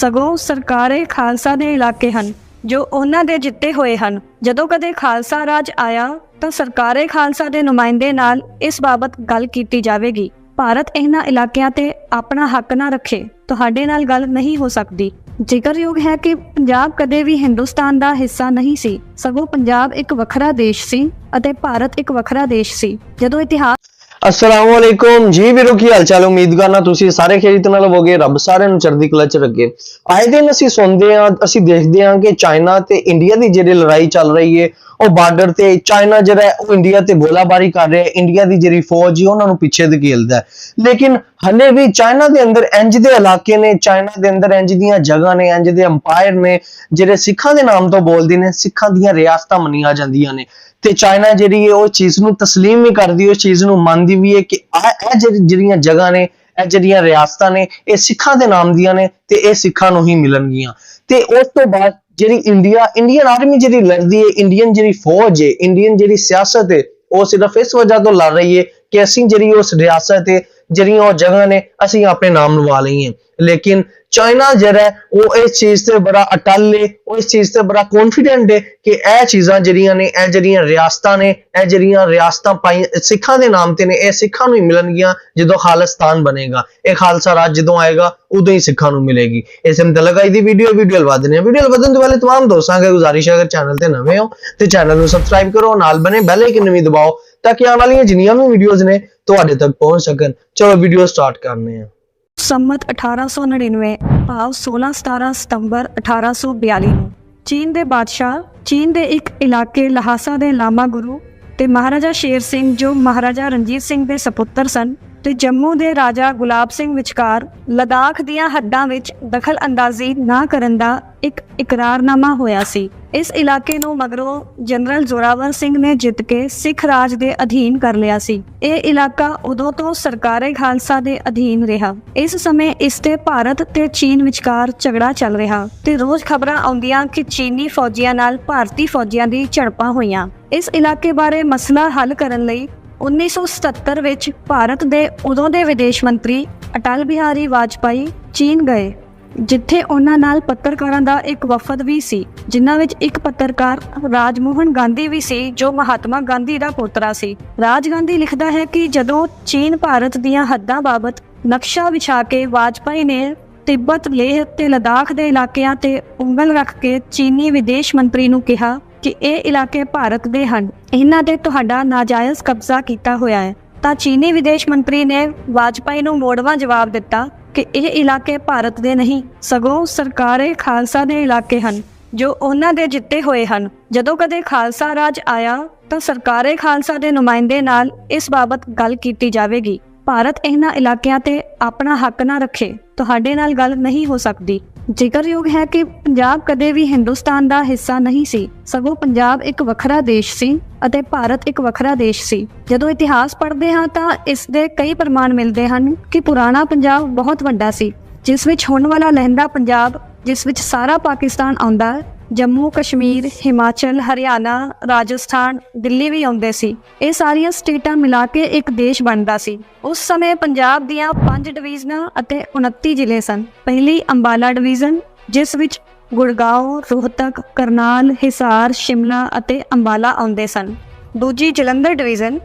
ਸਗੋਂ ਸਰਕਾਰੇ ਖਾਲਸਾ ਦੇ ਇਲਾਕੇ ਹਨ, ਜੋ ਉਹਨਾਂ ਦੇ ਜਿੱਤੇ ਹੋਏ ਹਨ। ਜਦੋਂ ਕਦੇ ਖਾਲਸਾ ਰਾਜ ਆਇਆ, ਤਾਂ ਸਰਕਾਰੇ ਖਾਲਸਾ ਦੇ ਨੁਮਾਇੰਦੇ ਨਾਲ ਇਸ ਬਾਬਤ ਗੱਲ ਕੀਤੀ ਜਾਵੇਗੀ। ਭਾਰਤ ਇਹਨਾਂ ਇਲਾਕਿਆਂ ਤੇ ਆਪਣਾ ਹੱਕ ਨਾ ਰੱਖੇ, ਤੁਹਾਡੇ ਨਾਲ ਗੱਲ ਨਹੀਂ ਹੋ ਸਕਦੀ। ਜ਼ਿਕਰਯੋਗ ਹੈ ਕਿ ਪੰਜਾਬ ਕਦੇ ਵੀ ਹਿੰਦੁਸਤਾਨ ਦਾ ਹਿੱਸਾ ਨਹੀਂ ਸੀ। ਸਗੋਂ ਪੰਜਾਬ ਇੱਕ ਵੱਖਰਾ ਦੇਸ਼ ਸੀ ਅਤੇ ਭਾਰਤ ਇੱਕ ਵੱਖਰਾ ਦੇਸ਼ ਸੀ। ਜਦੋਂ ਇਤਿਹਾਸ ਅਸਲਾਮ ਵਾਲੇਕੁਮ ਜੀ ਵੀਰੋ, ਕੀ ਹਾਲ ਚਾਲ ਉਮੀਦ ਕਰਨਾ ਤੁਸੀਂ ਸਾਰੇ ਖੇਰੀਤ ਨਾਲ ਹੋਵੋਗੇ, ਰੱਬ ਸਾਰਿਆਂ ਨੂੰ ਚੜ੍ਹਦੀ ਕਲਾ ਚ ਰੱਖੇ। ਆਏ ਦਿਨ ਅਸੀਂ ਸੁਣਦੇ ਹਾਂ, ਅਸੀਂ ਦੇਖਦੇ ਹਾਂ ਕਿ ਚਾਈਨਾ ਤੇ ਇੰਡੀਆ ਦੀ ਜਿਹੜੀ ਲੜਾਈ ਚੱਲ ਰਹੀ ਹੈ, ਉਹ ਬਾਰਡਰ ਤੇ ਚਾਈਨਾ ਜਿਹੜਾ ਉਹ ਇੰਡੀਆ ਤੇ ਗੋਲਾਬਾਰੀ ਕਰ ਰਿਹਾ ਹੈ। ਇੰਡੀਆ ਦੀ ਜਿਹੜੀ ਫੌਜ ਹੈ, ਉਹਨਾਂ ਨੂੰ ਪਿੱਛੇ ਧਕੇਲਦਾ ਲੇਕਿਨ ਹਲੇ ਵੀ ਚਾਈਨਾ ਦੇ ਅੰਦਰ ਇੰਜ ਦੇ ਇਲਾਕੇ ਨੇ, ਚਾਈਨਾ ਦੇ ਅੰਦਰ ਇੰਜ ਦੀਆਂ ਜਗ੍ਹਾ ਨੇ ਇੰਜ ਦੇ ਅੰਪਾਇਰ ਨੇ, ਜਿਹੜੇ ਸਿੱਖਾਂ ਦੇ ਨਾਮ ਤੋਂ ਬੋਲਦੇ ਨੇ, ਸਿੱਖਾਂ ਦੀਆਂ ਰਿਆਸਤਾਂ ਮੰਨੀਆਂ ਜਾਂਦੀਆਂ ਨੇ। ਤੇ ਚਾਈਨਾ ਜਿਹੜੀ ਹੈ ਉਹ ਚੀਜ਼ ਨੂੰ ਤਸਲੀਮ ਵੀ ਕਰਦੀ ਹੈ ਉਸ ਚੀਜ਼ ਨੂੰ ਮੰਨਦੀ ਵੀ ਹੈ ਕਿ ਆਹ ਇਹ ਜਿਹੜੀਆਂ ਜਗ੍ਹਾ ਨੇ, ਇਹ ਜਿਹੜੀਆਂ ਰਿਆਸਤਾਂ ਨੇ, ਇਹ ਸਿੱਖਾਂ ਦੇ ਨਾਮ ਦੀਆਂ ਨੇ ਤੇ ਇਹ ਸਿੱਖਾਂ ਨੂੰ ਹੀ ਮਿਲਣਗੀਆਂ। ਤੇ ਉਸ ਤੋਂ ਬਾਅਦ ਜਿਹੜੀ ਇੰਡੀਆ ਇੰਡੀਅਨ ਆਰਮੀ ਜਿਹੜੀ ਲੜਦੀ ਹੈ ਇੰਡੀਅਨ ਜਿਹੜੀ ਫੌਜ ਹੈ ਇੰਡੀਅਨ ਜਿਹੜੀ ਸਿਆਸਤ ਹੈ, ਉਹ ਸਿਰਫ ਇਸ ਵਜ੍ਹਾ ਤੋਂ ਲੜ ਰਹੀ ਹੈ ਕਿ ਅਸੀਂ ਜਿਹੜੀ ਉਸ ਰਿਆਸਤ ਹੈ ਜਿਹੜੀਆਂ ਉਹ ਜਗ੍ਹਾ ਨੇ, ਅਸੀਂ ਆਪਣੇ ਨਾਮ ਲਵਾ ਲਈਏ ਲੇਕਿਨ ਚਾਈਨਾ ਜਿਹੜਾ ਉਹ ਇਸ ਚੀਜ਼ ਤੇ ਬੜਾ ਅਟੱਲ ਹੈ ਉਹ ਇਸ ਚੀਜ਼ ਤੇ ਬੜਾ ਕੌਨਫੀਡੈਂਟ ਹੈ ਕਿ ਇਹ ਚੀਜ਼ਾਂ ਜਿਹੜੀਆਂ ਨੇ, ਇਹ ਜਿਹੜੀਆਂ ਰਿਆਸਤਾਂ ਨੇ, ਇਹ ਜਿਹੜੀਆਂ ਰਿਆਸਤਾਂ ਪਾਈ ਸਿੱਖਾਂ ਦੇ ਨਾਮ ਤੇ ਨੇ, ਇਹ ਸਿੱਖਾਂ ਨੂੰ ਹੀ ਮਿਲਣਗੀਆਂ ਜਦੋਂ ਖਾਲਿਸਤਾਨ ਬਣੇਗਾ। ਇਹ ਖਾਲਸਾ ਰਾਜ ਜਦੋਂ ਆਏਗਾ, ਉਦੋਂ ਹੀ ਸਿੱਖਾਂ ਨੂੰ ਮਿਲੇਗੀ। ਇਸ ਮੁਤਲਕ ਲਗਾਈ ਦੀ ਵੀਡੀਓ ਵੀਡੀਓ ਲਵਾਦਨੇ ਆ ਵੀਡੀਓ ਲਵਾਦਨ ਤੋਂ ਪਹਿਲੇ ਤਮਾਮ ਦੋਸਤਾਂ ਦਾ ਗੁਜ਼ਾਰਿਸ਼ ਹੈ, ਅਗਰ ਚੈਨਲ ਤੇ ਨਵੇਂ ਹੋ, ਤੇ ਚੈਨਲ ਨੂੰ ਸਬਸਕ੍ਰਾਈਬ ਕਰੋ, ਨਾਲ ਬਣੇ ਬੈਲ ਆਈਕਨ ਵੀ ਦਬਾਓ, ਤਾਂ ਕਿ ਆਉਣ ਵਾਲੀਆਂ ਜਿੰਨੀਆਂ ਵੀ ਵੀਡੀਓਜ਼ ਨੇ ਤੁਹਾਡੇ ਤੱਕ ਪਹੁੰਚ ਸਕਣ। ਚਲੋ ਵੀਡੀਓ ਸਟਾਰਟ ਕਰਨੇ ਆ। ਸੰਮਤ 1899 ਭਾਵ 16-17 ਸਤੰਬਰ 1842 ਨੂੰ ਚੀਨ ਦੇ ਬਾਦਸ਼ਾਹ, ਚੀਨ ਦੇ ਇੱਕ ਇਲਾਕੇ ਲਹਾਸਾ ਦੇ ਲਾਮਾ ਗੁਰੂ ਤੇ ਮਹਾਰਾਜਾ ਸ਼ੇਰ ਸਿੰਘ ਜੋ ਮਹਾਰਾਜਾ ਰਣਜੀਤ ਸਿੰਘ ਦੇ ਸਪੁੱਤਰ ਸਨ ਤੇ ਜੰਮੂ ਦੇ ਰਾਜਾ ਗੁਲਾਬ ਸਿੰਘ ਵਿਚਕਾਰ ਲਦਾਖ ਦੀਆਂ ਹੱਦਾਂ ਵਿੱਚ ਦਖਲ ਅੰਦਾਜ਼ੀ ਨਾ ਕਰਨ ਦਾ ਇੱਕ ਇਕਰਾਰਨਾਮਾ ਹੋਇਆ ਸੀ। ਇਸ ਇਲਾਕੇ ਨੂੰ ਮਗਰੋਂ ਜਨਰਲ ਜ਼ੋਰਾਵਰ ਸਿੰਘ ਨੇ ਜਿੱਤ ਕੇ ਸਿੱਖ ਰਾਜ ਦੇ ਅਧੀਨ ਕਰ ਲਿਆ ਸੀ। ਇਹ ਇਲਾਕਾ ਉਦੋਂ ਤੋਂ ਸਰਕਾਰੇ ਖਾਲਸਾ ਦੇ ਅਧੀਨ ਰਿਹਾ। ਇਸ ਸਮੇਂ ਇਸ ਤੇ ਭਾਰਤ ਤੇ ਚੀਨ ਵਿਚਕਾਰ ਝਗੜਾ ਚੱਲ ਰਿਹਾ ਤੇ ਰੋਜ਼ ਖਬਰਾਂ ਆਉਂਦੀਆਂ ਕਿ ਚੀਨੀ ਫੌਜੀਆਂ ਨਾਲ ਭਾਰਤੀ ਫੌਜੀਆਂ ਦੀ ਝੜਪਾਂ ਹੋਈਆਂ। ਇਸ ਇਲਾਕੇ ਬਾਰੇ ਮਸਲਾ ਹੱਲ ਕਰਨ ਲਈ 1977 ਵਿੱਚ ਭਾਰਤ ਦੇ ਉਦੋਂ ਦੇ ਵਿਦੇਸ਼ ਮੰਤਰੀ ਅਟਲ ਬਿਹਾਰੀ ਵਾਜਪਾਈ ਚੀਨ ਗਏ, ਜਿੱਥੇ ਉਹਨਾਂ ਨਾਲ ਪੱਤਰਕਾਰਾਂ ਦਾ ਇੱਕ ਵਫਦ ਵੀ ਸੀ, ਜਿਨ੍ਹਾਂ ਵਿੱਚ ਇੱਕ ਪੱਤਰਕਾਰ ਰਾਜਮੋਹਨ ਗਾਂਧੀ ਵੀ ਸੀ, ਜੋ ਮਹਾਤਮਾ ਗਾਂਧੀ ਦਾ ਪੋਤਰਾ ਸੀ। ਰਾਜ ਗਾਂਧੀ ਲਿਖਦਾ ਹੈ ਕਿ ਜਦੋਂ ਚੀਨ ਭਾਰਤ ਦੀਆਂ ਹੱਦਾਂ ਬਾਬਤ ਨਕਸ਼ਾ ਵਿਛਾ ਕੇ ਵਾਜਪਾਈ ਨੇ ਤਿੱਬਤ, ਲੇਹ ਤੇ ਲਦਾਖ ਦੇ ਇਲਾਕਿਆਂ ਤੇ ਉਂਗਲ ਰੱਖ ਕੇ ਚੀਨੀ ਵਿਦੇਸ਼ ਮੰਤਰੀ ਨੂੰ ਕਿਹਾ ਕਿ ਇਹ ਇਲਾਕੇ ਭਾਰਤ ਦੇ ਹਨ। ਇਹਨਾਂ ਤੇ ਤੁਹਾਡਾ ਨਾਜਾਇਜ਼ ਕਬਜ਼ਾ ਕੀਤਾ ਹੋਇਆ ਹੈ। ਤਾਂ ਚੀਨੀ ਵਿਦੇਸ਼ ਮੰਤਰੀ ਨੇ ਵਾਜਪਾਈ ਨੂੰ ਮੋੜਵਾਂ ਜਵਾਬ ਦਿੱਤਾ ਕਿ ਇਹ ਇਲਾਕੇ ਭਾਰਤ ਦੇ ਨਹੀਂ, ਸਗੋਂ ਸਰਕਾਰੇ ਖਾਲਸਾ ਦੇ ਇਲਾਕੇ ਹਨ, ਜੋ ਉਹਨਾਂ ਦੇ ਜਿੱਤੇ ਹੋਏ ਹਨ। ਜਦੋਂ ਕਦੇ ਖਾਲਸਾ ਰਾਜ ਆਇਆ ਤਾਂ ਸਰਕਾਰੇ ਖਾਲਸਾ ਦੇ ਨੁਮਾਇੰਦੇ ਨਾਲ ਇਸ ਬਾਬਤ ਗੱਲ ਕੀਤੀ ਜਾਵੇਗੀ। ਭਾਰਤ ਇਹਨਾਂ ਇਲਾਕਿਆਂ ਤੇ ਆਪਣਾ ਹੱਕ ਨਾ ਰੱਖੇ, ਤੁਹਾਡੇ ਨਾਲ ਗੱਲ ਨਹੀਂ ਹੋ ਸਕਦੀ। ਜ਼ਿਕਰਯੋਗ ਹੈ ਕਿ ਪੰਜਾਬ ਕਦੇ ਵੀ ਹਿੰਦੁਸਤਾਨ ਦਾ ਹਿੱਸਾ ਨਹੀਂ ਸੀ। ਸਗੋਂ ਪੰਜਾਬ ਇੱਕ ਵੱਖਰਾ ਦੇਸ਼ ਸੀ ਅਤੇ ਭਾਰਤ ਇੱਕ ਵੱਖਰਾ ਦੇਸ਼ ਸੀ। ਜਦੋਂ ਇਤਿਹਾਸ ਪੜ੍ਹਦੇ ਹਾਂ ਤਾਂ ਇਸ ਦੇ ਕਈ ਪ੍ਰਮਾਣ ਮਿਲਦੇ ਹਨ ਕਿ ਪੁਰਾਣਾ ਪੰਜਾਬ ਬਹੁਤ ਵੱਡਾ ਸੀ, ਜਿਸ ਵਿੱਚ ਹੁਣ ਵਾਲਾ ਲਹਿੰਦਾ ਪੰਜਾਬ, ਜਿਸ ਵਿੱਚ ਸਾਰਾ ਪਾਕਿਸਤਾਨ ਆਉਂਦਾ ਜੰਮੂ, ਕਸ਼ਮੀਰ, ਹਿਮਾਚਲ, ਹਰਿਆਣਾ, ਰਾਜਸਥਾਨ, ਦਿੱਲੀ ਵੀ ਆਉਂਦੇ ਸੀ। ਇਹ ਸਾਰੀਆਂ ਸਟੇਟਾਂ ਮਿਲਾ ਕੇ ਇੱਕ ਦੇਸ਼ ਬਣਦਾ ਸੀ। ਉਸ ਸਮੇਂ ਪੰਜਾਬ ਦੀਆਂ 5 ਡਿਵੀਜ਼ਨਾਂ ਅਤੇ 29 ਜ਼ਿਲ੍ਹੇ ਸਨ। ਪਹਿਲੀ ਅੰਬਾਲਾ ਡਿਵੀਜ਼ਨ, ਜਿਸ ਵਿੱਚ ਗੁੜਗਾਉਂ ਰੋਹਤਕ, ਕਰਨਾਲ, ਹਿਸਾਰ, ਸ਼ਿਮਲਾ ਅਤੇ ਅੰਬਾਲਾ ਆਉਂਦੇ ਸਨ। ਦੂਜੀ ਜਲੰਧਰ ਡਿਵੀਜ਼ਨ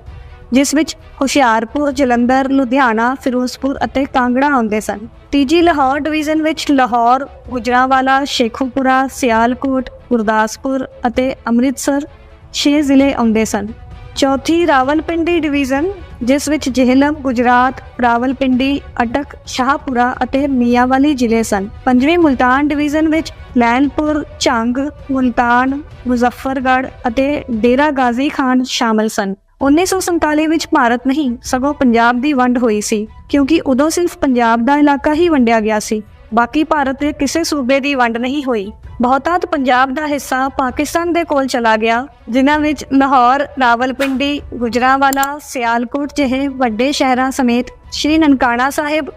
ਜਿਸ ਵਿੱਚ ਹੁਸ਼ਿਆਰਪੁਰ, ਜਲੰਧਰ, ਲੁਧਿਆਣਾ, ਫਿਰੋਜ਼ਪੁਰ ਅਤੇ ਕਾਂਗੜਾ ਆਉਂਦੇ ਸਨ। ਤੀਜੀ ਲਾਹੌਰ ਡਿਵੀਜ਼ਨ ਵਿੱਚ ਲਾਹੌਰ, ਗੁਜਰਾਂਵਾਲਾ, ਸ਼ੇਖੂਪੁਰਾ, ਸਿਆਲਕੋਟ, ਗੁਰਦਾਸਪੁਰ ਅਤੇ ਅੰਮ੍ਰਿਤਸਰ 6 ਜ਼ਿਲ੍ਹੇ ਆਉਂਦੇ ਸਨ। ਚੌਥੀ ਰਾਵਲਪਿੰਡੀ ਡਿਵੀਜ਼ਨ, ਜਿਸ ਵਿੱਚ ਜੇਹਲਮ, ਗੁਜਰਾਤ, ਰਾਵਲਪਿੰਡੀ, ਅਟਕ, ਸ਼ਾਹਪੁਰਾ ਅਤੇ ਮੀਆਂਵਾਲੀ ਜ਼ਿਲ੍ਹੇ ਸਨ। ਪੰਜਵੀਂ ਮੁਲਤਾਨ ਡਿਵੀਜ਼ਨ ਵਿੱਚ ਲੈਨਪੁਰ, ਝੰਗ, ਮੁਲਤਾਨ, ਮੁਜ਼ੱਫਰਗੜ੍ਹ ਅਤੇ ਡੇਰਾ ਗਾਜ਼ੀ ਖਾਨ ਸ਼ਾਮਲ ਸਨ। 1947 ਵਿੱਚ ਭਾਰਤ ਨਹੀਂ, ਸਗੋਂ ਪੰਜਾਬ ਦੀ ਵੰਡ ਹੋਈ ਸੀ, ਕਿਉਂਕਿ ਉਦੋਂ ਸਿਰਫ ਪੰਜਾਬ ਦਾ ਇਲਾਕਾ ਹੀ ਵੰਡਿਆ ਗਿਆ ਸੀ, ਬਾਕੀ ਭਾਰਤ ਦੇ ਕਿਸੇ ਸੂਬੇ ਦੀ ਵੰਡ ਨਹੀਂ ਹੋਈ। ਬਹੁਤਾਤ ਪੰਜਾਬ ਦਾ ਹਿੱਸਾ ਪਾਕਿਸਤਾਨ ਦੇ ਕੋਲ ਚਲਾ ਗਿਆ, ਜਿਨ੍ਹਾਂ ਵਿੱਚ ਲਾਹੌਰ, ਰਾਵਲਪਿੰਡੀ, ਗੁਜਰਾਂਵਾਲਾ, ਸਿਆਲਕੋਟ ਜਿਹੇ ਵੱਡੇ ਸ਼ਹਿਰਾਂ ਸਮੇਤ ਸ਼੍ਰੀ ਨਨਕਾਣਾ ਸਾਹਿਬ,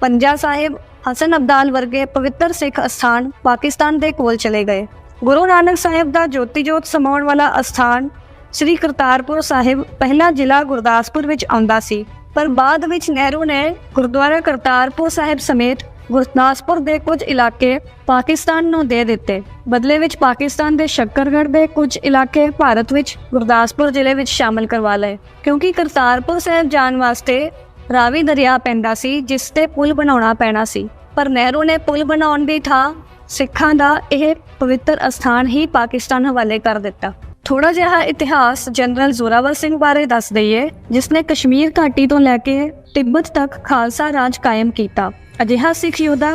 ਪੰਜਾ ਸਾਹਿਬ, ਹਸਨ ਅਬਦਾਲ ਵਰਗੇ ਪਵਿੱਤਰ ਸਿੱਖ ਅਸਥਾਨ ਪਾਕਿਸਤਾਨ ਦੇ ਕੋਲ ਚਲੇ ਗਏ। ਗੁਰੂ ਨਾਨਕ ਸਾਹਿਬ ਦਾ ਜੋਤੀ ਜੋਤ ਸਮਾਉਣ ਵਾਲਾ ਅਸਥਾਨ ਸ੍ਰੀ ਕਰਤਾਰਪੁਰ ਸਾਹਿਬ ਪਹਿਲਾ ਜ਼ਿਲ੍ਹਾ ਗੁਰਦਾਸਪੁਰ ਵਿੱਚ ਆਉਂਦਾ ਸੀ, ਪਰ ਬਾਅਦ ਵਿੱਚ ਨਹਿਰੂ ਨੇ ਗੁਰਦੁਆਰਾ ਕਰਤਾਰਪੁਰ ਸਾਹਿਬ ਸਮੇਤ ਗੁਰਦਾਸਪੁਰ ਦੇ ਕੁਝ ਇਲਾਕੇ ਪਾਕਿਸਤਾਨ ਨੂੰ ਦੇ ਦਿੱਤੇ। ਬਦਲੇ ਵਿੱਚ ਪਾਕਿਸਤਾਨ ਦੇ ਸ਼ੱਕਰਗੜ੍ਹ ਦੇ ਕੁਝ ਇਲਾਕੇ ਭਾਰਤ ਵਿੱਚ ਗੁਰਦਾਸਪੁਰ ਜ਼ਿਲ੍ਹੇ ਵਿੱਚ ਸ਼ਾਮਲ ਕਰਵਾ ਲਏ, ਕਿਉਂਕਿ ਕਰਤਾਰਪੁਰ ਸਾਹਿਬ ਜਾਣ ਵਾਸਤੇ ਰਾਵੀ ਦਰਿਆ ਪੈਂਦਾ ਸੀ, ਜਿਸ ਤੇ ਪੁਲ ਬਣਾਉਣਾ ਪੈਣਾ ਸੀ। ਪਰ ਨਹਿਰੂ ਨੇ ਪੁਲ ਬਣਾਉਣ ਦੀ ਥਾਂ ਸਿੱਖਾਂ ਦਾ ਇਹ ਪਵਿੱਤਰ ਅਸਥਾਨ ਹੀ ਪਾਕਿਸਤਾਨ ਹਵਾਲੇ ਕਰ ਦਿੱਤਾ। ਥੋੜਾ ਜਿਹਾ ਇਤਿਹਾਸ ਜਨਰਲ ਜ਼ੋਰਾਵਰ ਸਿੰਘ ਬਾਰੇ ਦੱਸ ਦਈਏ ਜਿਸ ਨੇ ਕਸ਼ਮੀਰ ਘਾਟੀ ਤੋਂ ਲੈ ਕੇ ਤਿੱਬਤ ਤੱਕ ਖਾਲਸਾ ਰਾਜ ਕਾਇਮ ਕੀਤਾ। ਅਜਿਹਾ ਸਿੱਖ ਯੋਧਾ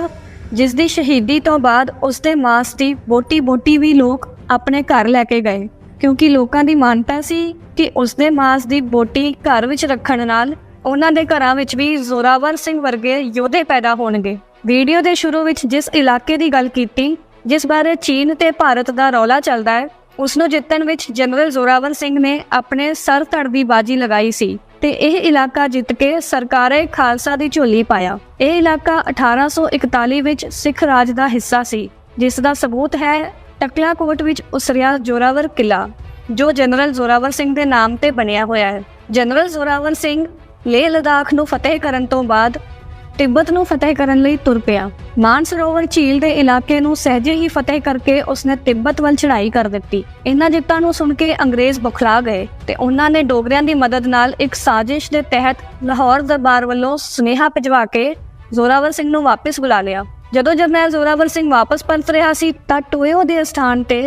ਜਿਸ ਦੀ ਸ਼ਹੀਦੀ ਤੋਂ ਬਾਅਦ ਉਸ ਦੇ ਮਾਸ ਦੀ ਬੋਟੀ-ਬੋਟੀ ਵੀ ਲੋਕ ਆਪਣੇ ਘਰ ਲੈ ਕੇ ਗਏ, ਕਿਉਂਕਿ ਲੋਕਾਂ ਦੀ ਮਾਨਤਾ ਸੀ ਕਿ ਉਸ ਦੇ ਮਾਸ ਦੀ ਬੋਟੀ ਘਰ ਵਿੱਚ ਰੱਖਣ ਨਾਲ ਉਹਨਾਂ ਦੇ ਘਰਾਂ ਵਿੱਚ ਵੀ ਜ਼ੋਰਾਵਰ ਸਿੰਘ ਵਰਗੇ ਯੋਧੇ ਪੈਦਾ ਹੋਣਗੇ। ਵੀਡੀਓ ਦੇ ਸ਼ੁਰੂ ਵਿੱਚ ਜਿਸ ਇਲਾਕੇ ਦੀ ਗੱਲ ਕੀਤੀ, ਜਿਸ ਬਾਰੇ ਚੀਨ ਤੇ ਭਾਰਤ ਦਾ ਰੌਲਾ ਚੱਲਦਾ ਹੈ ਉਸ ਨੂੰ ਜਿੱਤਣ ਵਿੱਚ ਜਨਰਲ ਜ਼ੋਰਾਵਰ ਸਿੰਘ ਨੇ ਆਪਣੇ ਸਰ ਧੜ ਦੀ ਬਾਜੀ ਲਗਾਈ ਸੀ ਤੇ ਇਹ ਇਲਾਕਾ ਜਿੱਤ ਕੇ ਸਰਕਾਰੇ ਖਾਲਸਾ ਦੀ ਝੋਲੀ ਪਾਇਆ। ਇਹ ਇਲਾਕਾ 1841 ਵਿੱਚ ਸਿੱਖ ਰਾਜ ਦਾ ਹਿੱਸਾ ਸੀ, ਜਿਸ ਦਾ ਸਬੂਤ ਹੈ ਟਕਲਾਕੋਟ ਵਿੱਚ ਉਸਰਿਆ ਜ਼ੋਰਾਵਰ ਕਿਲਾ ਜੋ ਜਨਰਲ ਜ਼ੋਰਾਵਰ ਸਿੰਘ ਦੇ ਨਾਮ ਤੇ ਬਣਿਆ ਹੋਇਆ ਹੈ। ਜਨਰਲ ਜ਼ੋਰਾਵਰ ਸਿੰਘ ਲੇਹ ਲਦਾਖ ਨੂੰ ਫਤਿਹ ਕਰਨ ਤੋਂ ਬਾਅਦ ਤਿੱਬਤ ਨੂੰ ਫਤਿਹ ਕਰਨ ਲਈ ਤੁਰ ਪਿਆ। ਮਾਨਸਰੋਵਰ ਝੀਲ ਦੇ ਇਲਾਕੇ ਨੂੰ ਸਹਿਜੇ ਹੀ ਫਤਿਹ ਕਰਕੇ ਉਸਨੇ ਤਿੱਬਤ ਵੱਲ ਚੜ੍ਹਾਈ ਕਰ ਦਿੱਤੀ। ਇਹਨਾਂ ਜਿੱਤਾਂ ਨੂੰ ਸੁਣ ਕੇ ਅੰਗਰੇਜ਼ ਬੁਖਲਾ ਗਏ ਤੇ ਉਹਨਾਂ ਨੇ ਡੋਗਰਿਆਂ ਦੀ ਮਦਦ ਨਾਲ ਇੱਕ ਸਾਜ਼ਿਸ਼ ਦੇ ਤਹਿਤ ਲਾਹੌਰ ਦਰਬਾਰ ਵੱਲੋਂ ਸੁਨੇਹਾ ਭਿਜਵਾ ਕੇ ਜ਼ੋਰਾਵਰ ਸਿੰਘ ਨੂੰ ਵਾਪਸ ਬੁਲਾ ਲਿਆ। ਜਦੋਂ ਜਰਨੈਲ ਜ਼ੋਰਾਵਰ ਸਿੰਘ ਵਾਪਸ ਪਰਤ ਰਿਹਾ ਸੀ ਤਾਂ ਟੋਇਓ ਦੇ ਸਥਾਨ ਤੇ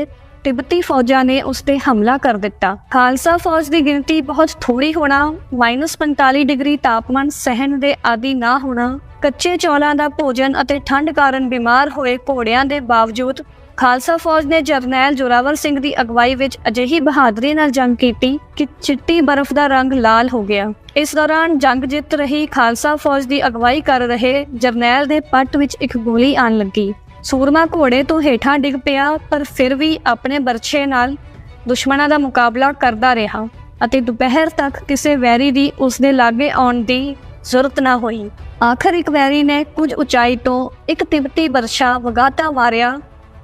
ਤਿੱਬਤੀ ਫੌਜਾਂ ਨੇ ਉਸ ਤੇ ਹਮਲਾ ਕਰ ਦਿੱਤਾ। ਖਾਲਸਾ ਫੌਜ ਦੀ ਗਿਣਤੀ ਬਹੁਤ ਥੋੜੀ ਹੋਣਾ -45 ਡਿਗਰੀ ਤਾਪਮਾਨ ਸਹਿਣ ਦੇ ਆਦੀ ਨਾ ਹੋਣਾ, ਕੱਚੇ ਚੌਲਾਂ ਦਾ ਭੋਜਨ ਅਤੇ ਠੰਡ ਕਾਰਨ ਬਿਮਾਰ ਹੋਏ ਘੋੜਿਆਂ ਦੇ ਬਾਵਜੂਦ ਖਾਲਸਾ ਫੌਜ ਨੇ ਜਰਨੈਲ ਜੋਰਾਵਰ ਸਿੰਘ ਦੀ ਅਗਵਾਈ ਵਿੱਚ ਅਜਿਹੀ ਬਹਾਦਰੀ ਨਾਲ ਜੰਗ ਕੀਤੀ ਕਿ ਚਿੱਟੀ ਬਰਫ਼ ਦਾ ਰੰਗ ਲਾਲ ਹੋ ਗਿਆ। ਇਸ ਦੌਰਾਨ ਜੰਗ ਜਿੱਤ ਰਹੀ ਖਾਲਸਾ ਫੌਜ ਦੀ ਅਗਵਾਈ ਕਰ ਰਹੇ ਜਰਨੈਲ ਦੇ ਪੱਟ ਵਿੱਚ ਇੱਕ ਗੋਲੀ ਆਣ ਲੱਗੀ। ਸੂਰਮਾ ਘੋੜੇ ਤੋਂ ਹੇਠਾਂ ਡਿੱਗ ਪਿਆ, ਪਰ ਫਿਰ ਵੀ ਆਪਣੇ ਬਰਛੇ ਨਾਲ ਦੁਸ਼ਮਣਾਂ ਦਾ ਮੁਕਾਬਲਾ ਕਰਦਾ ਰਿਹਾ ਅਤੇ ਦੁਪਹਿਰ ਤੱਕ ਕਿਸੇ ਵੈਰੀ ਦੀ ਉਸ ਲਾਗੇ ਆਉਣ ਦੀ ਜ਼ਰੂਰਤ ਨਾ ਹੋਈ। ਆਖਰ ਇੱਕ ਵੈਰੀ ਨੇ ਕੁਝ ਉਚਾਈ ਤੋਂ ਇੱਕ ਤਿੱਬਤੀ ਵਰਸ਼ਾ ਵਗਾਤਾ ਮਾਰਿਆ,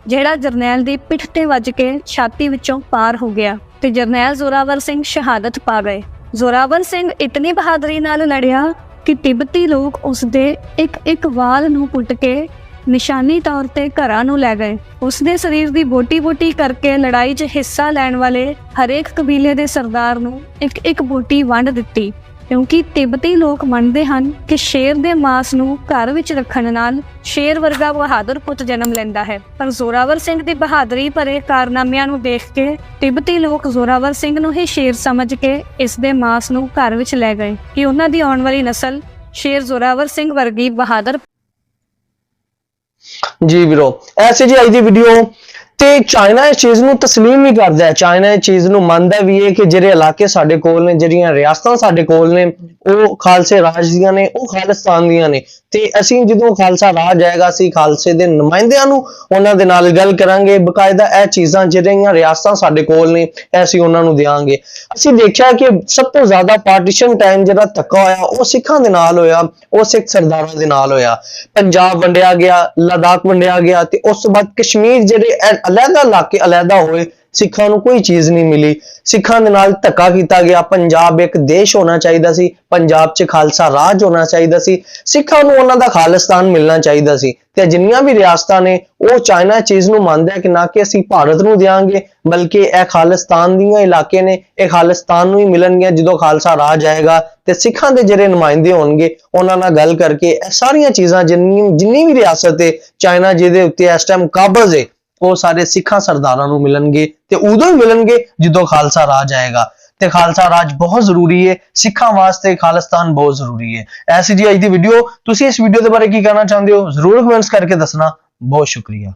ਜਿਹੜਾ ਜਰਨੈਲ ਦੀ ਪਿੱਠ ਤੇ ਵੱਜ ਕੇ ਛਾਤੀ ਵਿੱਚੋਂ ਪਾਰ ਹੋ ਗਿਆ ਤੇ ਜਰਨੈਲ ਜ਼ੋਰਾਵਰ ਸਿੰਘ ਸ਼ਹਾਦਤ ਪਾ ਗਏ। ਜ਼ੋਰਾਵਰ ਸਿੰਘ ਇਤਨੀ ਬਹਾਦਰੀ ਨਾਲ ਲੜਿਆ ਕਿ ਤਿਬਤੀ ਲੋਕ ਉਸ ਦੇ ਇੱਕ ਇੱਕ ਵਾਲ ਨੂੰ ਪੁੱਟ ਕੇ ਨਿਸ਼ਾਨੀ ਤੌਰ ਤੇ ਘਰਾਂ ਨੂੰ ਲੈ ਗਏ। ਉਸ ਦੇ ਸਰੀਰ ਦੀ ਬੋਟੀ-ਬੋਟੀ ਕਰਕੇ ਲੜਾਈ 'ਚ ਹਿੱਸਾ ਲੈਣ ਵਾਲੇ ਹਰੇਕ ਕਬੀਲੇ ਦੇ ਸਰਦਾਰ ਨੂੰ ਇੱਕ ਇੱਕ ਬੋਟੀ ਵੰਡ ਦਿੱਤੀ। ਕਿਉਂਕਿ ਤਿੱਬਤੀ ਲੋਕ ਮੰਨਦੇ ਹਨ ਕਿ ਸ਼ੇਰ ਦੇ ਮਾਸ ਨੂੰ ਘਰ ਵਿੱਚ ਰੱਖਣ ਨਾਲ ਸ਼ੇਰ ਵਰਗਾ ਬਹਾਦਰ ਪੁੱਤ ਜਨਮ ਲੈਂਦਾ ਹੈ। ਪਰ ਜ਼ੋਰਾਵਰ ਸਿੰਘ ਦੀ ਬਹਾਦਰੀ ਭਰੇ ਕਾਰਨਾਮਿਆਂ ਨੂੰ ਦੇਖ ਕੇ ਤਿੱਬਤੀ ਲੋਕ ਜ਼ੋਰਾਵਰ ਸਿੰਘ ਨੂੰ ਹੀ ਸ਼ੇਰ ਸਮਝ ਕੇ ਇਸ ਦੇ ਮਾਸ ਨੂੰ ਘਰ ਵਿੱਚ ਲੈ ਗਏ ਕਿ ਉਹਨਾਂ ਦੀ ਆਉਣ ਵਾਲੀ ਨਸਲ ਸ਼ੇਰ ਜ਼ੋਰਾਵਰ ਸਿੰਘ ਵਰਗੀ ਬਹਾਦਰ ਜੀ ਵੀਰੋ ਐਸੀ ਜੀ ਅੱਜ ਦੀ ਵੀਡੀਓ ਤੇ ਚਾਈਨਾ ਇਸ ਚੀਜ਼ ਨੂੰ تسلیم ਵੀ ਕਰਦਾ ਹੈ ਚਾਈਨਾ ਇਸ ਚੀਜ਼ ਨੂੰ ਮੰਨਦਾ ਵੀ ਹੈ ਕਿ ਜਿਹੜੇ ਇਲਾਕੇ ਸਾਡੇ ਕੋਲ ਨੇ ਜਿਹੜੀਆਂ ਰਿਆਸਤਾਂ ਸਾਡੇ ਕੋਲ ਨੇ ਉਹ ਖਾਲਸੇ ਰਾਜ ਦੀਆਂ ਨੇ ਉਹ ਖਾਲਿਸਤਾਨ ਦੀਆਂ ਨੇ ਤੇ ਅਸੀਂ ਜਦੋਂ ਖਾਲਸਾ ਰਾਜ ਆਏਗਾ ਅਸੀਂ ਖਾਲਸੇ ਦੇ ਨੁਮਾਇੰਦਿਆਂ ਨੂੰ ਉਹਨਾਂ ਦੇ ਨਾਲ ਗੱਲ ਕਰਾਂਗੇ ਬਕਾਇਦਾ ਇਹ ਚੀਜ਼ਾਂ ਜਿਹੜੀਆਂ ਰਿਆਸਤਾਂ ਸਾਡੇ ਕੋਲ ਨੇ ਇਹ ਅਸੀਂ ਉਹਨਾਂ ਨੂੰ ਦੇਵਾਂਗੇ ਅਸੀਂ ਦੇਖਿਆ ਕਿ ਸਭ ਤੋਂ ਜ਼ਿਆਦਾ ਪਾਰਟੀਸ਼ਨ ਟਾਈਮ ਜਿਹੜਾ ਧੱਕਾ ਹੋਇਆ ਉਹ ਸਿੱਖਾਂ ਦੇ ਨਾਲ ਹੋਇਆ ਉਹ ਸਿੱਖ ਸਰਦਾਰਾਂ ਦੇ ਨਾਲ ਹੋਇਆ ਪੰਜਾਬ ਵੰਡਿਆ ਗਿਆ ਲਦਾਖ ਵੰਡਿਆ ਗਿਆ ਤੇ ਉਸ ਤੋਂ ਬਾਅਦ ਕਸ਼ਮੀਰ ਜਿਹੜੇ ਅ- ਅਲੱਗਾ ਇਲਾਕੇ ਅਲੱਗਾ ਹੋਏ, ਸਿੱਖਾਂ ਨੂੰ ਕੋਈ ਚੀਜ਼ ਨਹੀਂ ਮਿਲੀ। ਸਿੱਖਾਂ ਦੇ ਨਾਲ ਧੱਕਾ ਕੀਤਾ ਗਿਆ। ਪੰਜਾਬ ਇੱਕ ਦੇਸ਼ ਹੋਣਾ ਚਾਹੀਦਾ ਸੀ। ਪੰਜਾਬ 'ਚ ਖਾਲਸਾ ਰਾਜ ਹੋਣਾ ਚਾਹੀਦਾ ਸੀ। ਸਿੱਖਾਂ ਨੂੰ ਉਹਨਾਂ ਦਾ ਖਾਲਿਸਤਾਨ ਮਿਲਣਾ ਚਾਹੀਦਾ ਸੀ। ਤੇ ਜਿੰਨੀਆਂ ਵੀ ਰਿਆਸਤਾਂ ਨੇ, ਉਹ ਚਾਈਨਾ ਚੀਜ਼ ਨੂੰ ਮੰਨਦਾ ਹੈ ਕਿ ਨਾ ਕਿ ਅਸੀਂ ਭਾਰਤ ਨੂੰ ਦੇਵਾਂਗੇ ਬਲਕਿ ਇਹ ਖਾਲਿਸਤਾਨ ਦੀਆਂ ਇਲਾਕੇ ਨੇ। ਇਹ ਖਾਲਿਸਤਾਨ ਨੂੰ ਹੀ ਮਿਲਣਗੇ ਜਦੋਂ ਖਾਲਸਾ ਰਾਜ ਆਏਗਾ। ਤੇ ਸਿੱਖਾਂ ਦੇ ਜਿਹੜੇ ਨੁਮਾਇੰਦੇ ਹੋਣਗੇ, ਉਹਨਾਂ ਨਾਲ ਗੱਲ ਕਰਕੇ ਇਹ ਸਾਰੀਆਂ ਚੀਜ਼ਾਂ ਜਿੰਨੀ ਜਿੰਨੀ ਵੀ ਰਿਆਸਤ ਹੈ ਚਾਈਨਾ ਜਿਹਦੇ ਉੱਤੇ ਇਸ ਟਾਈਮ ਕਾਬਜ਼ ਹੈ ਉਹ ਸਾਰੇ ਸਿੱਖਾਂ ਸਰਦਾਰਾਂ ਨੂੰ ਮਿਲਣਗੇ ਤੇ ਉਦੋਂ ਹੀ ਮਿਲਣਗੇ ਜਦੋਂ ਖਾਲਸਾ ਰਾਜ ਆਏਗਾ। ਤੇ ਖਾਲਸਾ ਰਾਜ ਬਹੁਤ ਜ਼ਰੂਰੀ ਹੈ ਸਿੱਖਾਂ ਵਾਸਤੇ ਖਾਲਿਸਤਾਨ ਬਹੁਤ ਜ਼ਰੂਰੀ ਹੈ ਐਸੀ ਜੀ ਅੱਜ ਦੀ ਵੀਡੀਓ ਤੁਸੀਂ ਇਸ ਵੀਡੀਓ ਦੇ ਬਾਰੇ ਕੀ ਕਹਿਣਾ ਚਾਹੁੰਦੇ ਹੋ? ਜ਼ਰੂਰ ਕਮੈਂਟਸ ਕਰਕੇ ਦੱਸਣਾ। ਬਹੁਤ ਸ਼ੁਕਰੀਆ।